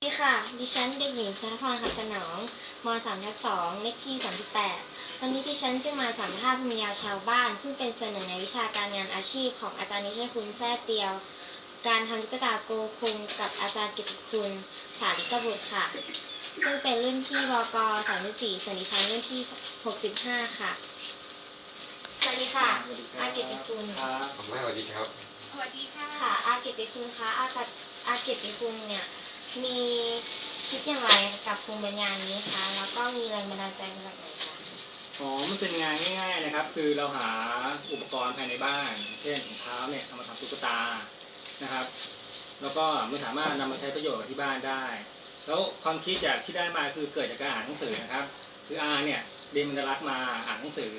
สวัสดีค่ะ ดิฉันเด็กหญิงชนพรขับสนองม3ทับ2เลขที่ 38 วันนี้ดิฉันจะมาสัมภาษณ์ภูมิยาชาวบ้าน ซึ่งเป็นส่วนหนึ่งในวิชาการงานอาชีพของอาจารย์นิชคุณแท้เตียว การทำตุ๊กตาโกคุงกับอาจารย์กิตติคุณ สาริกบุตรค่ะ ซึ่งเป็นรุ่นที่บก34ส่วนดิฉันรุ่นที่ 65 ค่ะ สวัสดีค่ะอากิตติคุณครับผมว่าสวัสดีครับ สวัสดีค่ะ ค่ะอาเกยรติคุณคะอากัอาเกยรติคุณเนี่ย มีคิดอย่างไรกับภูมิปัญญานี้คะแล้วก็มีแรงบันดาลใจมาจากไหนคะอ๋อ มันเป็นงานง่าย ๆนะครับ คือเราหาอุปกรณ์ภายในบ้าน เช่นถุงเท้าเนี่ยเอามาทำตุ๊กตานะครับ แล้วก็มันสามารถนำมาใช้ประโยชน์กับที่บ้านได้ แล้วความคิดจากที่ได้มาคือเกิดจากการอ่านหนังสือนะครับ คืออาเนี่ยเรียนบรรลักมาอ่านหนังสือ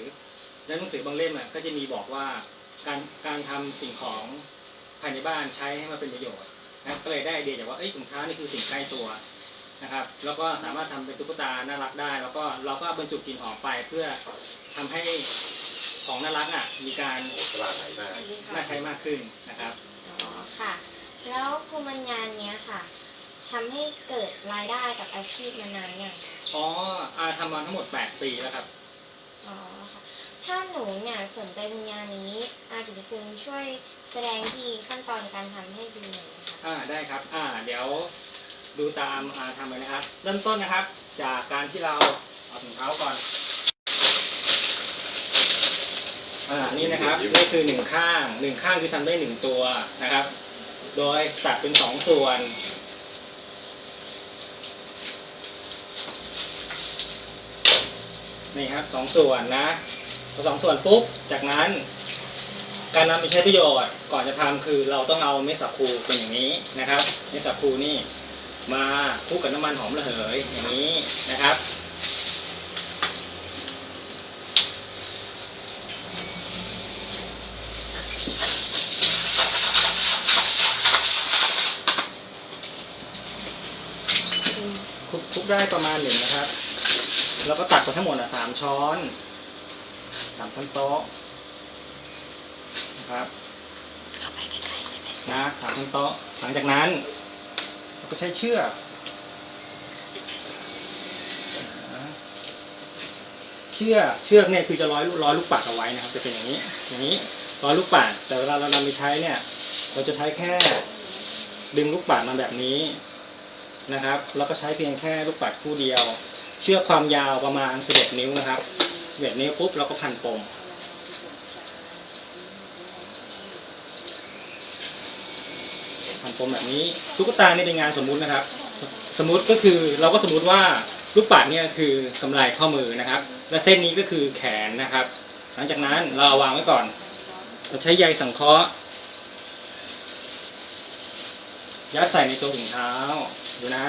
แล้วหนังสือบางเล่มอะก็จะมีบอกว่าการการทำสิ่งของภายในบ้านใช้ให้มาเป็นประโยชน์ นะครับก็เลยได้ไอเดียจากว่าเอ้ยถุงเท้านี่คือสิ่งใกล้ตัวนะครับ แล้วก็สามารถทำเป็นตุ๊กตาน่ารักได้ แล้วก็เราก็บรรจุกลิ่นหอมไปเพื่อทำให้ของน่ารักอะมีการโอ้ตลาดไหนมากน่าใช้มากขึ้นนะครับอ๋อค่ะ แล้วภูมิปัญญาเนี้ยค่ะทำให้เกิดรายได้กับอาชีพมานานอย่างอ๋ออาทำมาทั้งหมด 8 ปีแล้วครับ อ๋อค่ะถ้าหนูเนี่ยสนใจภูมิปัญญานี้อาเกยรติคุณช่วยแสดงที่ขั้นตอนการทำให้ดูหน่อยนะคะอ่าได้ครับอ่าเดี๋ยวดูตามอาทำเลยนะครับ เริ่มต้นนะครับ จากการที่เราเอาถุงเท้าก่อนอ่านี่นะครับนี่คือหนึ่งข้างหนึ่งข้างคือทำได้หนึ่งตัวนะครับ โดยตัดเป็นสองส่วน นี่ครับสองส่วนนะพอสองส่วนปุ๊บจากนั้น การนำไปใช้ประโยชน์ก่อนจะทำคือเราต้องเอาเมดสับพลูเป็นอย่างนี้นะครับเมดสับพลูนี่มาคลุกกับน้ำมันหอมระเหยอย่างนี้นะครับคลุกได้ประมาณหนึ่งนะครับ แล้วก็ตักไปทั้งหมดอะสามช้อนสามช้อนโต๊ะนะครับนะสามช้อนโต๊ะหลังจากนั้นเราก็ใช้เชือกเชือกเชือกเนี่ยคือจะร้อยร้อยลูกปัดเอาไว้นะครับ จะเป็นอย่างนี้ อย่างนี้ร้อยลูกปัดแต่เวลาเรานำไปใช้เนี่ย เราจะใช้แค่ดึงลูกปัดมาแบบนี้นะครับ แล้วก็ใช้เพียงแค่ลูกปัดคู่เดียว เชือกความยาวประมาณ 11 นิ้วนะครับ11นิ้วปุ๊บเราก็พันปมพันปมแบบนี้ตุ๊กตานี่เป็นงานสมมุตินะครับสสมมุติก็คือเราก็สมมุติว่าลูกปัดเนี่ยคือกำไรข้อมือนะครับ และเส้นนี้ก็คือแขนนะครับ หลังจากนั้นเราเอาวางไว้ก่อน เราใช้ใยสังเคราะห์ยัดใส่ในตัวถุงเท้าดูนะ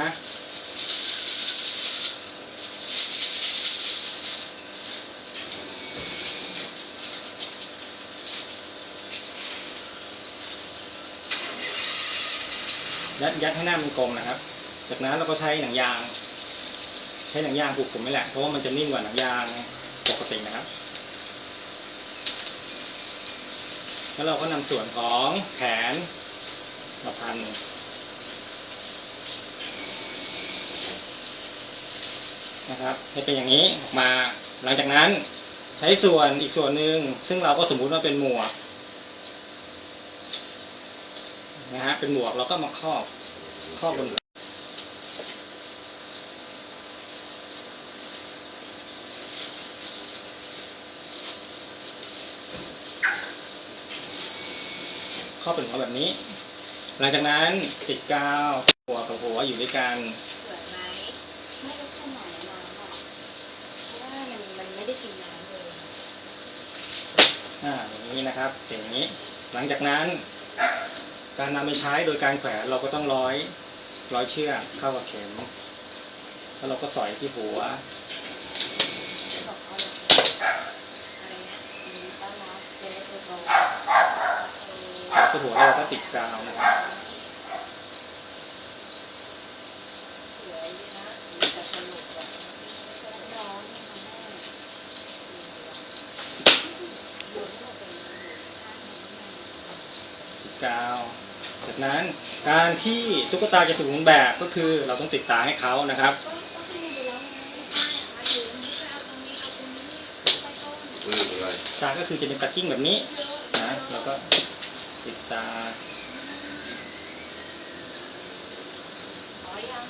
ยัดยัดให้หน้ามันกลมนะครับ จากนั้นเราก็ใช้หนังยาง ใช้หนังยางผูกผมนี่แหละ เพราะว่ามันจะนิ่มกว่าหนังยางปกตินะครับ แล้วเราก็นำส่วนของแขนมาพันนะครับให้เป็นอย่างนี้ออกมา หลังจากนั้นใช้ส่วนอีกส่วนหนึ่งซึ่งเราก็สมมุติว่าเป็นหมวก นะฮะเป็นหมวกเราก็มาครอบครอบบนครอบเป็นหัวแบบนี้ หลังจากนั้นติดกาวหัวกับหัวอยู่ด้วยกันสวยไหมไม่รู้ขนาดน้ำค่ะเพราะว่ามันมันไม่ได้กินน้ำเลยอ่าอย่างนี้นะครับเป็นอย่างนี้ หลังจากนั้น การนำไปใช้โดยการแขวนเราก็ต้องร้อยร้อยเชือกเข้ากับเข็ม แล้วเราก็สอยที่หัวตัวโตที่หัวเราก็ติดกาวนะครับกาว จากนั้นการที่ตุ๊กตาจะถูกรูปแบบก็คือเราต้องติดตาให้เขานะครับอืมอะไรตาก็คือจะเป็นตัดกิ้งแบบนี้นะแล้วก็ติดตาขอยัง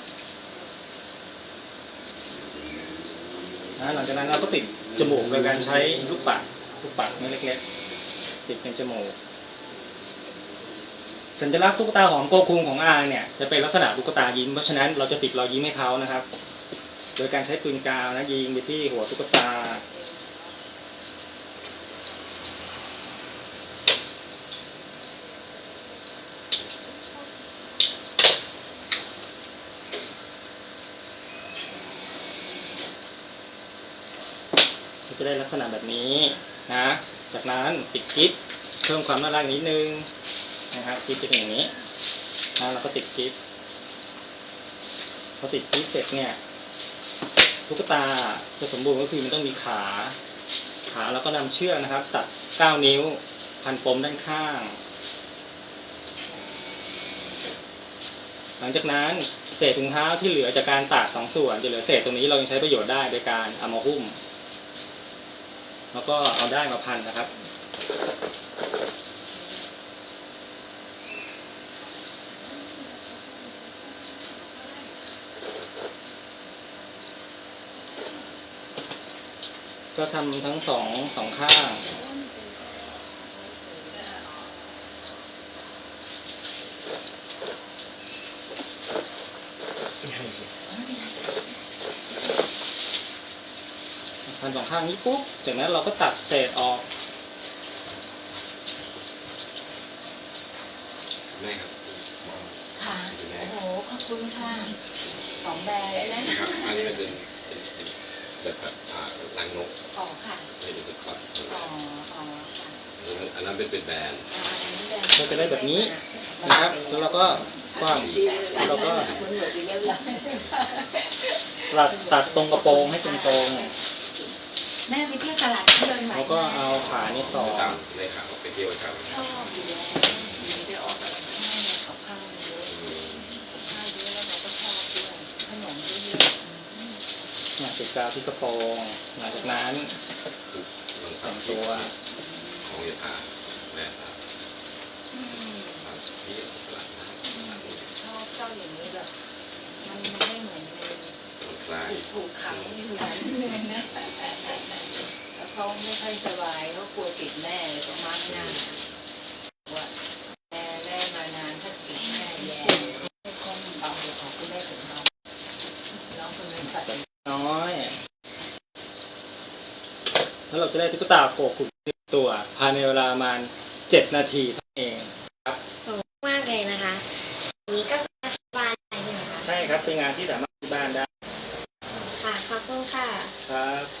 นะหลังจากนั้นเราก็ติดจมูกโดยการใช้ลูกปัดลูกปัดเม็ดเล็กๆติดเป็นจมูก สัญลักษณ์ตุ๊กตาหอมโกคุงของอางเนี่ยจะเป็นลักษณะตุ๊กตายิ้มเพราะฉะนั้นเราจะติดรอยยิ้มให้เขานะครับ โดยการใช้ปืนกาวนะยิงไปที่หัวตุ๊กตา จะได้ลักษณะแบบนี้นะ จากนั้นปิดกิ๊บเพิ่มความน่ารักนิดนึง นะครับกิ๊บจะเป็นอย่างนี้นะเราก็ติดกิ๊บพอติดกิ๊บเสร็จเนี่ยตุ๊กตาจะสมบูรณ์ก็คือมันต้องมีขา ขาแล้วก็นำเชือกนะครับ ตัด9นิ้วพันปมด้านข้าง หลังจากนั้นเศษถุงเท้าที่เหลือจากการตากสองส่วนจะเหลือเศษตรงนี้เรายังใช้ประโยชน์ได้โดยการเอามาหุ้ม แล้วก็เอาได้มาพันนะครับ ก็ทำทั้งสองสองข้างพันสองข้างนี้ปุ๊บ จากนั้นเราก็ตัดเศษออกแม่ครับมองค่ะ โอ้โห ขอบคุณค่ะสองแบรนด์เลยนะนะครับอันนี้มันเป็นเป็นเป็นแบบ แบบอ่ารังนกอ๋อค่ะไม่ได้เป็นคอร์ดอ๋ออ๋อค่ะอันนั้นเป็นเป็นแบรนด์อ่าอันนี้แบรนด์ก็จะได้แบบนี้นะครับ แล้วเราก็คว่ำเราก็คุณเหลือไปเรียบร้อยตัดตัดตรงกระโปรงให้ตรงแม่ไปเที่ยวตลาดที่เดินๆไหวแล้วก็เอาขานี่สอปดระจำในข่าวไปเที่ยวประจำชอบอยู่แล้วอยู่ได้ออกแบบให้กับข้าวเยอะ อืม กับข้าวเยอะแล้วเราก็ชอบด้วยขนมเยอะๆอืม เนี่ยติดกาวที่กระโปรงหลังจากนั้นลองแต่สั่งตัวของยาทาแม่ครับชอบชอบอย่างนี้แบบมันไม่เหมือนในมันคล้ายถูกขังอยู่นั้นเลยนะแล้วเขาไม่ค่อยสบายเขากลัวติดแม่เลยก็มักหน้าว่าแม่แม่มานานถ้าติดแม่แย่ไม่คงเอาของคุณแม่สุดท้ายน้องคนนั้นตัด น้อย แล้วเรา จะได้ตุ๊กตาโคขุนตัวภายในเวลาประมาณเจ็ดนาทีเท่านั้นเองมากเลยนะคะอันนี้ก็สามารถบ้านได้ใช่ไหมคะใช่ครับเป็นงานที่สามารถที่บ้านได้ค่ะขอบคุณค่ะครับอีกนิดนึง